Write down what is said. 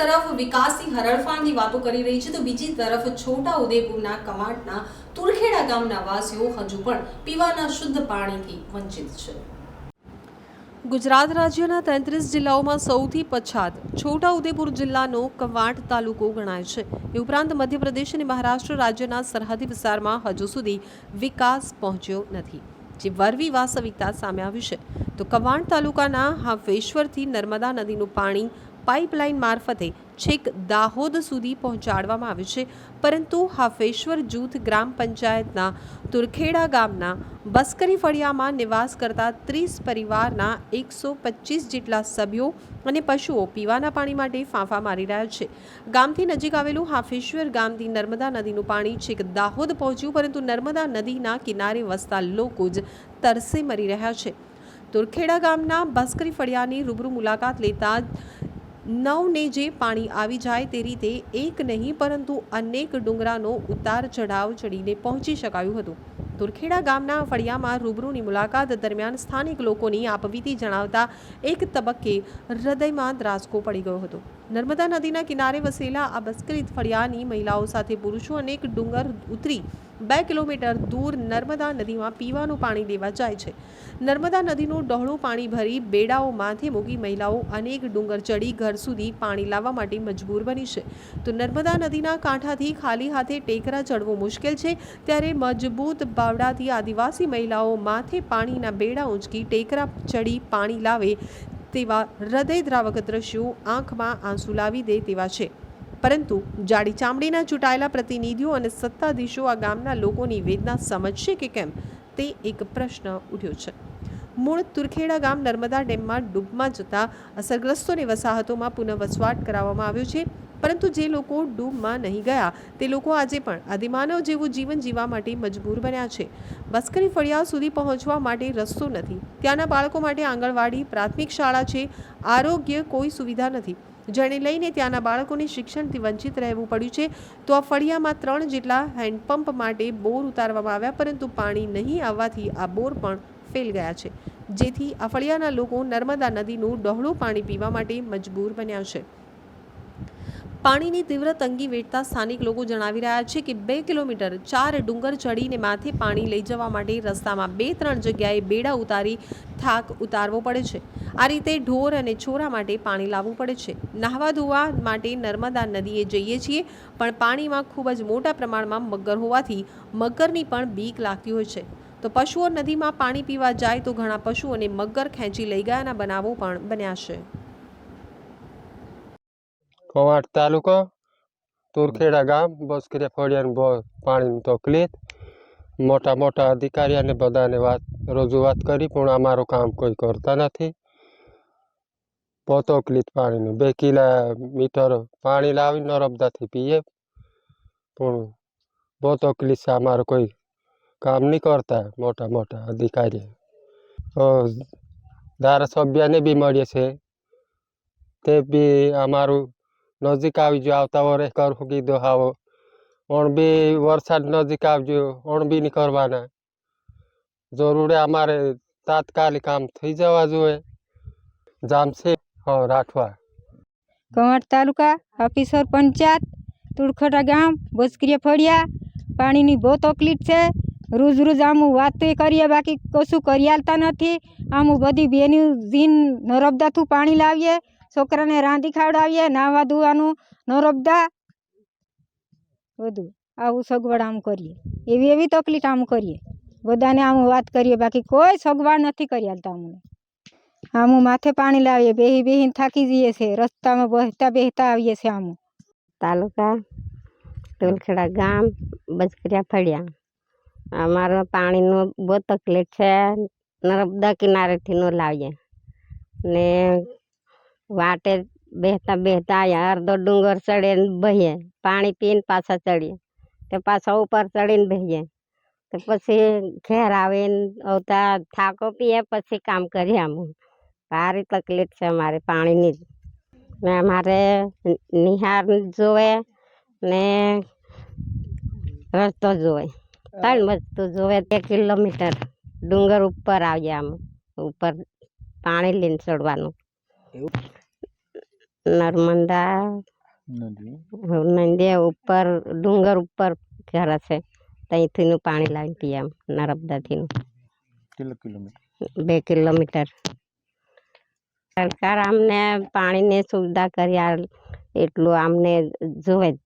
તરફ વિકાસની હરણફાળની વાતો કરી રહી છે તો બીજી તરફ છોટા ઉદેપુરના કમાટના તુરખેડા ગામના વાસીઓ હજુ પણ પીવાના શુદ્ધ પાણીથી વંચિત છે. ગુજરાત રાજ્યના તેત્રીસ જિલ્લાઓમાં સૌથી પછાત છોટા ઉદેપુર જિલ્લાનો કવાંટ તાલુકો ગણાય છે. એ ઉપરાંત મધ્યપ્રદેશ અને મહારાષ્ટ્ર રાજ્યના સરહદી વિસ્તારમાં હજુ સુધી વિકાસ પહોંચ્યો નથી. જે વરવી વાસ્તવિકતા સામે આવી છે. તો કવાંટ તાલુકાના હાફેશ્વરથી નર્મદા નદીનું પાણી પાઇપલાઇન મારફતે છેક દાહોદ સુધી પહોંચાડવામાં આવ્યું છે. પરંતુ હાફેશ્વર જૂથ ગ્રામ પંચાયતના તુરખેડા ગામના બસ્કરી ફળિયામાં નિવાસ કરતા ત્રીસ પરિવારના એકસો પચીસ જેટલા સભ્યો અને પશુઓ પીવાના પાણી માટે ફાંફા મારી રહ્યા છે. ગામથી નજીક આવેલું હાફેશ્વર ગામથી નર્મદા નદીનું પાણી છેક દાહોદ પહોંચ્યું, પરંતુ નર્મદા નદીના કિનારે વસતા લોકો જ તરસે મરી રહ્યા છે. તુરખેડા ગામના બસ્કરી ફળિયાની રૂબરૂ મુલાકાત લેતા નવને જે પાણી આવી જાય તે રીતે એક નહીં, પરંતુ અનેક ડુંગરાનો ઉતાર ચઢાવ ચડીને પહોંચી શકાયું હતું. તુરખેડા ગામના ફળિયામાં રૂબરૂની મુલાકાત દરમિયાન સ્થાનિક લોકોની આપવીતી જણાવતા એક તબક્કે હૃદયમાં દ્રાસકો પડી ગયો હતો. નર્મદા નદીના કિનારે વસેલા આ બસ્કરી ફળિયાની મહિલાઓ સાથે પુરુષો અનેક ડુંગર ઉતરી બે કિલોમીટર દૂર નર્મદા નદીમાં પીવાનું પાણી લેવા જાય છે. નર્મદા નદીનું ડહોળું પાણી ભરી બેડાઓ માથે મૂકી મહિલાઓ અનેક ડુંગર ચડી ઘર સુધી પાણી લાવવા માટે મજબૂર બની છે. તો નર્મદા નદીના કાંઠાથી ખાલી હાથે ટેકરા ચડવું મુશ્કેલ છે. ત્યારે મજબૂત બાવડાથી આદિવાસી મહિલાઓ માથે પાણીના બેડા ઊંચકી ટેકરા ચડી પાણી લાવે તેવા હૃદયદ્રાવક દ્રશ્યો આંખમાં આંસુ લાવી દે તેવા છે. પરંતુ જાડી ચામડીના ચૂંટાયેલા પ્રતિનિધિઓ અને સત્તાધીશો આ ગામના લોકોની વેદના સમજશે કે કેમ? તે એક પ્રશ્ન ઉઠ્યો છે. મૂળ તુરખેડા ગામ નર્મદા ડેમમાં ડૂબમાં જતા અસરગ્રસ્તોની વસાહતોમાં પુનઃ વસવાટ કરાવવામાં આવ્યો છે. પરંતુ જે લોકો ડૂબમાં નહીં ગયા, તે લોકો આજે પણ આદિમાનવ જેવું જીવન જીવવા માટે મજબૂર બન્યા છે. બસ્કરી ફળિયા સુધી પહોંચવા માટે રસ્તો નથી. ત્યાંના બાળકો માટે આંગણવાડી, પ્રાથમિક શાળા છે. આરોગ્ય કોઈ સુવિધા નથી. જેને લઈને ત્યાંના બાળકોને શિક્ષણથી વંચિત રહેવું પડ્યું છે. તો આ ફળિયામાં ત્રણ જેટલા હેન્ડપંપ માટે બોર ઉતારવામાં આવ્યા, પરંતુ પાણી નહીં આવવાથી આ બોર પણ ફેલ ગયા છે. જેથી આ ફળિયાના લોકો નર્મદા નદીનું ડહોળું પાણી પીવા માટે મજબૂર બન્યા છે. પાણીની તીવ્ર તંગી વેઠતા સ્થાનિક લોકો જણાવી રહ્યા છે કે બે કિલોમીટર ચાર ડુંગર ચડીને માથે પાણી લઈ જવા માટે રસ્તામાં બે ત્રણ જગ્યાએ બેડા ઉતારી થાક ઉતારવો પડે છે. આ રીતે ઢોર અને છોરા માટે પાણી લાવવું પડે છે. નાહવા ધોવા માટે નર્મદા નદીએ જઈએ છીએ, પણ પાણીમાં ખૂબ જ મોટા પ્રમાણમાં મગર હોવાથી મગરની પણ બીક લાગતી હોય છે. તો પશુઓ નદીમાં પાણી પીવા જાય તો ઘણા પશુઓને મગર ખેંચી લઈ ગયાના બનાવો પણ બન્યા છે. કવાંટ તાલુકો તુરખેડા ગામ બસકરિયા ફળિયાની બહુ પાણીની તકલીફ મોટા મોટા અધિકારીઓને બધાને વાત રજૂઆત કરી પણ અમારું કામ કોઈ કરતા નથી બહુ તકલીફ પાણીની બે કિલોમીટર પાણી લાવી નર્મદાથી પીએ પણ બહુ તકલીફ છે અમારું કોઈ કામ નહીં કરતા મોટા મોટા અધિકારી અ, ધારાસભ્યને બી મળીએ છે તે બી અમારું નજીક આવી ગયો આવતા વર્ષે કરવું કીધું હાવ. ઓણ બી વરસાદ નજીક આવજો ઓણ બી નહીં કરવાના. જરૂરી અમારે તાત્કાલિક કામ થઈ જવા જોઈએ. જામશે હા, રાઠવા. કવાંટ તાલુકા ઓફિસર પંચાયત તુરખડા ગામ બોસકરીયા ફળિયા, પાણીની બહુ તકલીફ છે. રોજ રોજ આમ વાતો કરીએ, બાકી કશું કરી આલતા નથી. આમ બધી બેની જીન નરબદાથી પાણી લાવીએ, છોકરાને રાંધી ખાવડાવીએ, નાવા ધોવાનું, નરબદા. બધું આવું સગવડ આમ કરીએ. એવી એવી તકલીફ આમ કરીએ. બધાને આમ વાત કરીએ, બાકી કોઈ સગવડ નથી કરી આલતા અમને. આમ માથે પાણી લાવીએ, બેહી બેહીને થાકી જઈએ છે રસ્તામાં બહેતા બેહતા આવીએ છીએ આમ. તાલુકા ટોલખેડા ગામ બજકરિયા ફળિયા. અમારો પાણીનો બહુ તકલીફ છે નર્મદા કિનારેથી ન લાવીએ. ને વાટે બેહતા બેહતા અહીંયા અડધો ડુંગર ચડીને ભહીએ પાણી પીને પાછા ચડીએ. તે પાછા ઉપર ચડીને ભહીએ તો પછી ઘેર આવીને આવતા થાકો પીએ, પછી કામ કરીએ આમ. સારી તકલીફ છે અમારે પાણીની. ને અમારે નિહાર જોવે ને રસ્તો જોવે. ત્રણ વસ્તુ જોવે બે કિલોમીટર ડુંગર ઉપર આવજે આમ ઉપર પાણી લઈને ચડવાનું. નર્મદા નંદે. ઉપર ડુંગર ઉપર ઘર હશે ત્યાંથીનું પાણી લાવીને પીએ આમ નર્મદાથીનું. કેટલા કિલોમીટર? બે કિલોમીટર. સરકાર અમને પાણીની સુવિધા કરી એટલું અમને જોવે. જ